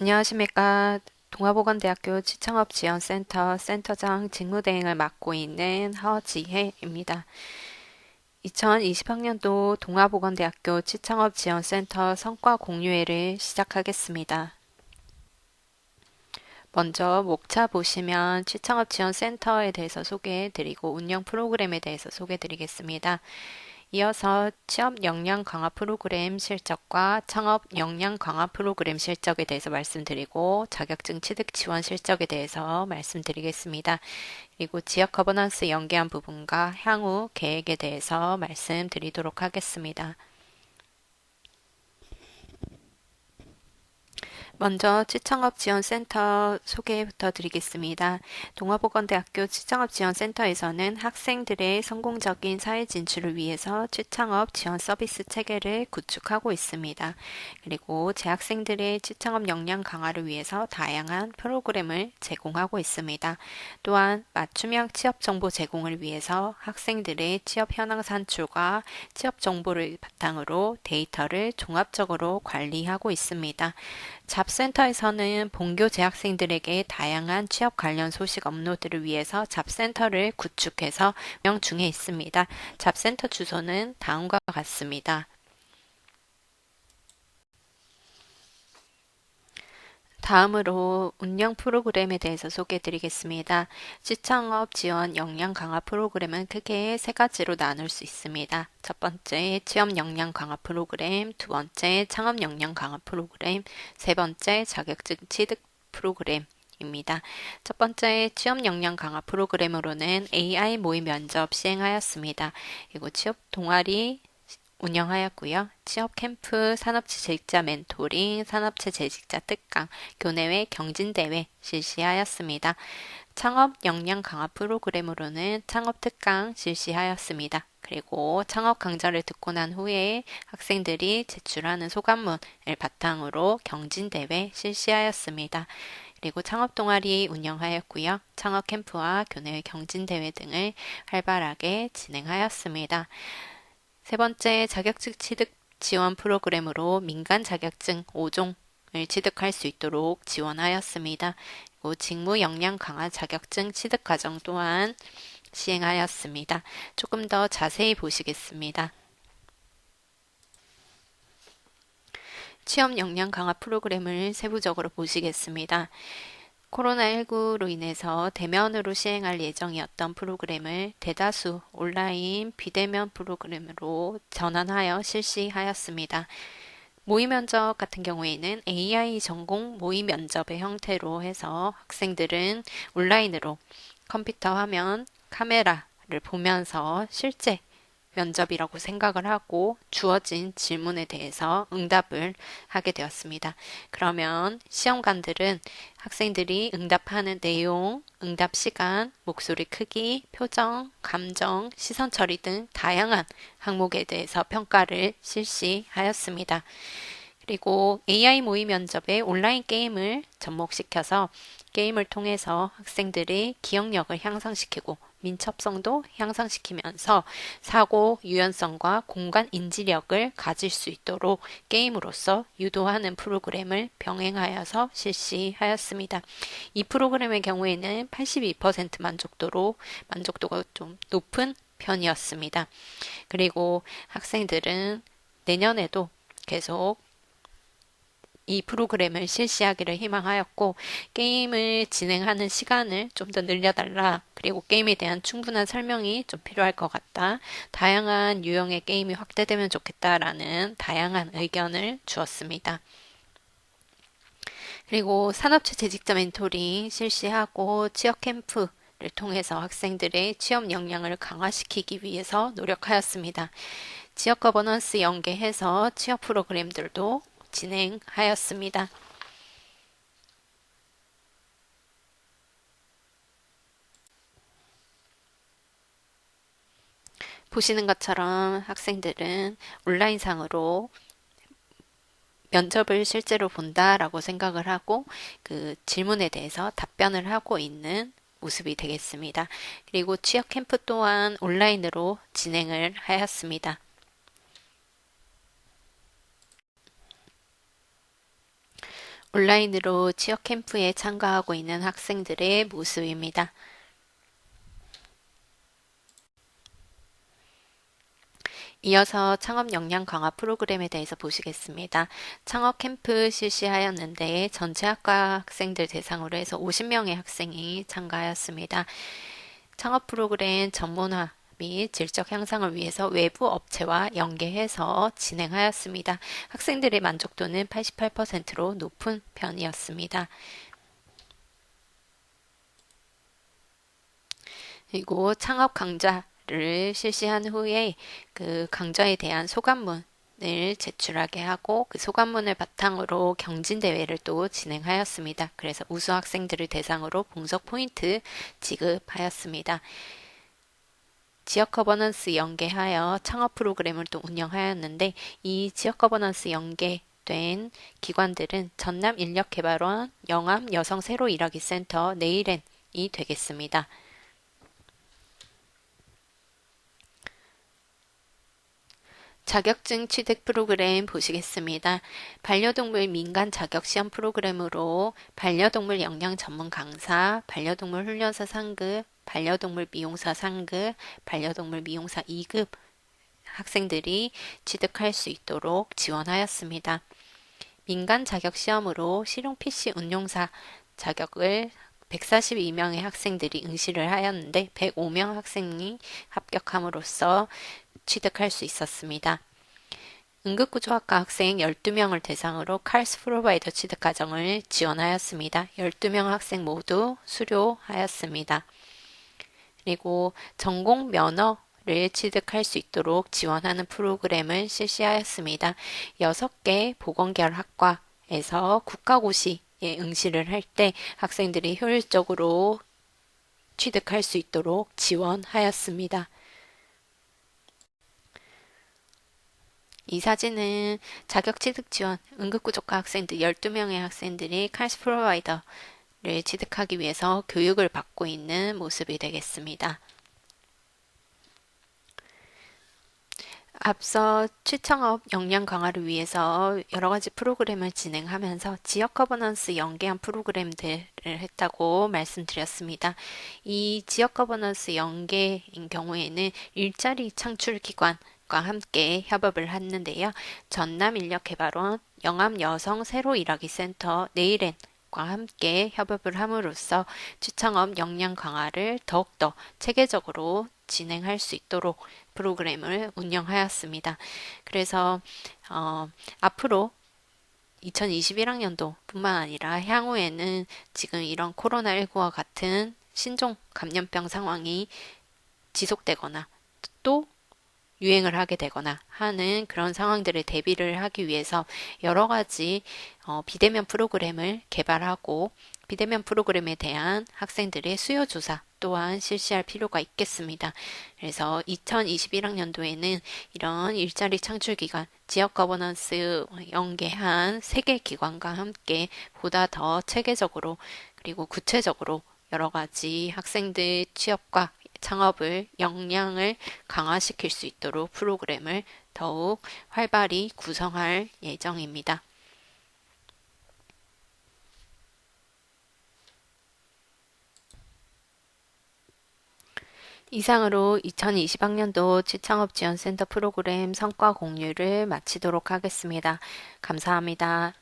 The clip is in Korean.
안녕하십니까. 동아보건대학교 지창업 지원센터 센터장 직무대행을 맡고 있는 허지혜입니다. 2020학년도 동아보건대학교 지창업 지원센터 성과 공유회를 시작하겠습니다. 먼저 목차 보시면 지창업 지원센터에 대해서 소개해 드리고 운영 프로그램에 대해서 소개해 드리겠습니다. 이어서 취업 역량 강화 프로그램 실적과 창업 역량 강화 프로그램 실적에 대해서 말씀드리고 자격증 취득 지원 실적에 대해서 말씀드리겠습니다. 그리고 지역 거버넌스 연계한 부분과 향후 계획에 대해서 말씀드리도록 하겠습니다. 먼저 취창업지원센터 소개부터 드리겠습니다. 동아보건대학교 취창업지원센터에서는 학생들의 성공적인 사회 진출을 위해서 취창업 지원 서비스 체계를 구축하고 있습니다. 그리고 재학생들의 취창업 역량 강화를 위해서 다양한 프로그램을 제공하고 있습니다. 또한 맞춤형 취업 정보 제공을 위해서 학생들의 취업 현황 산출과 취업 정보를 바탕으로 데이터를 종합적으로 관리하고 있습니다. 잡센터에서는 본교 재학생들에게 다양한 취업 관련 소식 업로드를 위해서 잡센터를 구축해서 운영 중에 있습니다. 잡센터 주소는 다음과 같습니다. 다음으로 운영 프로그램에 대해서 소개해 드리겠습니다. 시창업 지원 역량 강화 프로그램은 크게 세 가지로 나눌 수 있습니다. 첫 번째 취업 역량 강화 프로그램, 두 번째 창업 역량 강화 프로그램, 세 번째 자격증 취득 프로그램 입니다. 첫 번째 취업 역량 강화 프로그램으로는 AI 모의 면접 시행하였습니다. 그리고 취업 동아리 운영하였고요. 취업 캠프, 산업체 재직자 멘토링, 산업체 재직자 특강, 교내외 경진대회 실시하였습니다. 창업 역량 강화 프로그램으로는 창업 특강 실시하였습니다. 그리고 창업 강좌를 듣고 난 후에 학생들이 제출하는 소감문을 바탕으로 경진대회 실시하였습니다. 그리고 창업 동아리 운영하였고요. 창업 캠프와 교내외 경진대회 등을 활발하게 진행하였습니다. 세 번째 자격증 취득 지원 프로그램으로 민간 자격증 5종을 취득할 수 있도록 지원하였습니다. 그리고 직무 역량 강화 자격증 취득 과정 또한 시행하였습니다. 조금 더 자세히 보시겠습니다. 취업 역량 강화 프로그램을 세부적으로 보시겠습니다. 코로나19로 인해서 대면으로 시행할 예정이었던 프로그램을 대다수 온라인 비대면 프로그램으로 전환하여 실시하였습니다. 모의 면접 같은 경우에는 AI 전공 모의 면접의 형태로 해서 학생들은 온라인으로 컴퓨터 화면, 카메라를 보면서 실제 면접이라고 생각을 하고 주어진 질문에 대해서 응답을 하게 되었습니다. 그러면 시험관들은 학생들이 응답하는 내용, 응답 시간, 목소리 크기, 표정, 감정, 시선 처리 등 다양한 항목에 대해서 평가를 실시하였습니다. 그리고 AI 모의 면접에 온라인 게임을 접목시켜서 게임을 통해서 학생들의 기억력을 향상시키고 민첩성도 향상시키면서 사고 유연성과 공간 인지력을 가질 수 있도록 게임으로서 유도하는 프로그램을 병행하여서 실시하였습니다. 이 프로그램의 경우에는 82% 만족도로 만족도가 좀 높은 편이었습니다. 그리고 학생들은 내년에도 계속 이 프로그램을 실시하기를 희망하였고 게임을 진행하는 시간을 좀 더 늘려달라 그리고 게임에 대한 충분한 설명이 좀 필요할 것 같다 다양한 유형의 게임이 확대되면 좋겠다라는 다양한 의견을 주었습니다. 그리고 산업체 재직자 멘토링 실시하고 취업 캠프 를 통해서 학생들의 취업 역량을 강화시키기 위해서 노력하였습니다. 지역 거버넌스 연계해서 취업 프로그램들도 진행하였습니다. 보시는 것처럼 학생들은 온라인상으로 면접을 실제로 본다라고 생각을 하고 그 질문에 대해서 답변을 하고 있는 모습이 되겠습니다. 그리고 취업 캠프 또한 온라인으로 진행을 하였습니다. 온라인으로 취업 캠프에 참가하고 있는 학생들의 모습입니다. 이어서 창업 역량 강화 프로그램에 대해서 보시겠습니다. 창업 캠프 실시하였는데 전체 학과 학생들 대상으로 해서 50명의 학생이 참가하였습니다. 창업 프로그램 전문화 및 질적 향상을 위해서 외부 업체와 연계해서 진행하였습니다. 학생들의 만족도는 88%로 높은 편이었습니다. 그리고 창업 강좌를 실시한 후에 그 강좌에 대한 소감문 을 제출하게 하고 그 소감문을 바탕으로 경진 대회를 또 진행하였습니다. 그래서 우수 학생들을 대상으로 봉석 포인트 지급하였습니다. 지역 거버넌스 연계하여 창업 프로그램을 또 운영하였는데 이 지역 거버넌스 연계 된 기관들은 전남 인력개발원, 영암 여성 새로 일하기 센터, 네일엔이 되겠습니다. 자격증 취득 프로그램 보시겠습니다. 반려동물 민간 자격 시험 프로그램으로 반려동물 영양 전문 강사, 반려동물 훈련사 상급, 반려동물 미용사 상급, 반려동물 미용사 2급 학생들이 취득할 수 있도록 지원하였습니다. 민간 자격 시험으로 실용 PC 운용사 자격을 142명의 학생들이 응시를 하였는데 105명 학생이 합격함으로써 취득할 수 있었습니다. 응급구조학과 학생 12명을 대상으로 칼스 프로바이더 취득 과정을 지원하였습니다. 12명 학생 모두 수료하였습니다. 그리고 전공 면허 를 취득할 수 있도록 지원하는 프로그램을 실시하였습니다. 6개 보건계열 학과에서 국가고시에 응시를 할 때 학생들이 효율적으로 취득할 수 있도록 지원하였습니다. 이 사진은 자격 취득 지원 응급구조과 학생들 12명의 학생들이 칼스 프로바이더 를 취득하기 위해서 교육을 받고 있는 모습이 되겠습니다. 앞서 취창업 역량 강화를 위해서 여러 가지 프로그램을 진행하면서 지역 거버넌스 연계한 프로그램들을 했다고 말씀드렸습니다. 이 지역 거버넌스 연계인 경우에는 일자리 창출 기관 과 함께 협업을 했는데요. 전남 인력개발원, 영암 여성 새로 일하기 센터, 네일엔 과 함께 협업을 함으로써 취창업 역량 강화를 더욱더 체계적으로 진행할 수 있도록 프로그램을 운영하였습니다. 그래서 어, 앞으로 2021학년도 뿐만 아니라 향후에는 지금 이런 코로나19와 같은 신종 감염병 상황이 지속되거나 또 유행을 하게 되거나 하는 그런 상황들을 대비를 하기 위해서 여러 가지 어, 비대면 프로그램을 개발하고 비대면 프로그램에 대한 학생들의 수요 조사 또한 실시할 필요가 있겠습니다. 그래서 2021학년도에는 이런 일자리 창출 기관, 지역 거버넌스 연계한 세계 기관과 함께 보다 더 체계적으로 그리고 구체적으로 여러 가지 학생들 취업과 창업을 역량을 강화시킬 수 있도록 프로그램을 더욱 활발히 구성할 예정입니다. 이상으로 2020학년도 취창업 지원센터 프로그램 성과 공유를 마치도록 하겠습니다. 감사합니다.